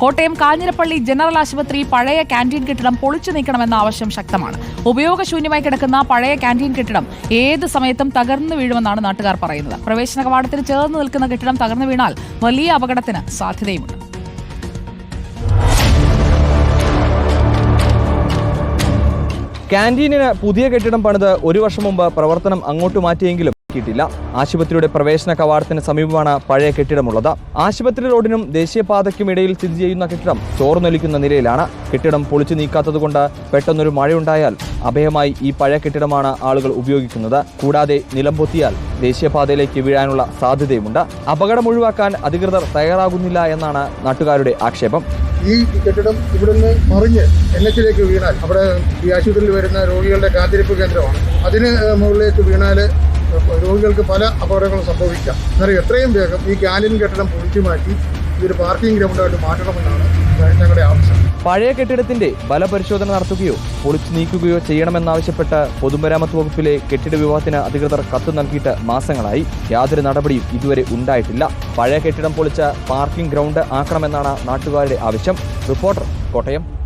Kottayam Kanjirappally general ആശുപത്രി പഴയ canteen കെട്ടിടം പൊളിച്ചു നീക്കണമെന്ന ആവശ്യം ശക്തമാണ്. ഉപയോഗശൂന്യമായി കിടക്കുന്ന പഴയ കാന്റീൻ കെട്ടിടം ഏത് സമയത്തും തകർന്നു വീഴുമെന്നാണ് നാട്ടുകാർ പറയുന്നത്. പ്രവേശന കവാടത്തിന് ചേർന്ന് നിൽക്കുന്ന കെട്ടിടം തകർന്നു വീണാൽ വലിയ അപകടത്തിന് സാധ്യതയുമുണ്ട്. ക്യാന്റീനിന് പുതിയ കെട്ടിടം പണിത് ഒരു വർഷം മുമ്പ് പ്രവർത്തനം അങ്ങോട്ട് മാറ്റിയെങ്കിലും കിട്ടില്ല ആശുപത്രിയുടെ പ്രവേശന കവാടത്തിന് സമീപമാണ് പഴയ കെട്ടിടമുള്ളത്. ആശുപത്രി റോഡിനും ദേശീയപാതയ്ക്കും ഇടയിൽ സ്ഥിതി ചെയ്യുന്ന കെട്ടിടം ചോർന്നൊലിക്കുന്ന നിലയിലാണ്. കെട്ടിടം പൊളിച്ചു നീക്കാത്തതുകൊണ്ട് പെട്ടെന്നൊരു മഴയുണ്ടായാൽ അഭയമായി ഈ പഴയ കെട്ടിടമാണ് ആളുകൾ ഉപയോഗിക്കുന്നത്. കൂടാതെ നിലം പൊത്തിയാൽ ദേശീയപാതയിലേക്ക് വീഴാനുള്ള സാധ്യതയുമുണ്ട്. അപകടം ഒഴിവാക്കാൻ അധികൃതർ തയ്യാറാകുന്നില്ല എന്നാണ് നാട്ടുകാരുടെ ആക്ഷേപം. ഈ കെട്ടിടം ഇവിടുന്ന് മറിഞ്ഞ് എൻ എച്ചിലേക്ക് വീണാൽ അവിടെ ഈ ആശുപത്രിയിൽ വരുന്ന രോഗികളുടെ കാത്തിരിപ്പ് കേന്ദ്രമാണ്. അതിന് മുകളിലേക്ക് വീണാൽ രോഗികൾക്ക് പല അപകടങ്ങളും സംഭവിക്കാം. അന്നേരം എത്രയും വേഗം ഈ ഗാലിൻ കെട്ടിടം പൊളിച്ചു മാറ്റി ഇതൊരു പാർക്കിംഗ് ഗ്രൗണ്ടായിട്ട് മാറ്റണമെന്നാണ് ഞങ്ങളുടെ ആവശ്യം. പഴയ കെട്ടിടത്തിന്റെ ബലപരിശോധന നടത്തുകയോ പൊളിച്ചു നീക്കുകയോ ചെയ്യണമെന്നാവശ്യപ്പെട്ട് പൊതുമരാമത്ത് വകുപ്പിലെ കെട്ടിട വിഭാഗത്തിന് അധികൃതർ കത്ത് നൽകിയിട്ട് മാസങ്ങളായി യാതൊരു നടപടിയും ഇതുവരെ ഉണ്ടായിട്ടില്ല. പഴയ കെട്ടിടം പൊളിച്ച് പാർക്കിംഗ് ഗ്രൗണ്ട് ആക്കണമെന്നാണ് നാട്ടുകാരുടെ ആവശ്യം. റിപ്പോർട്ടർ കോട്ടയം.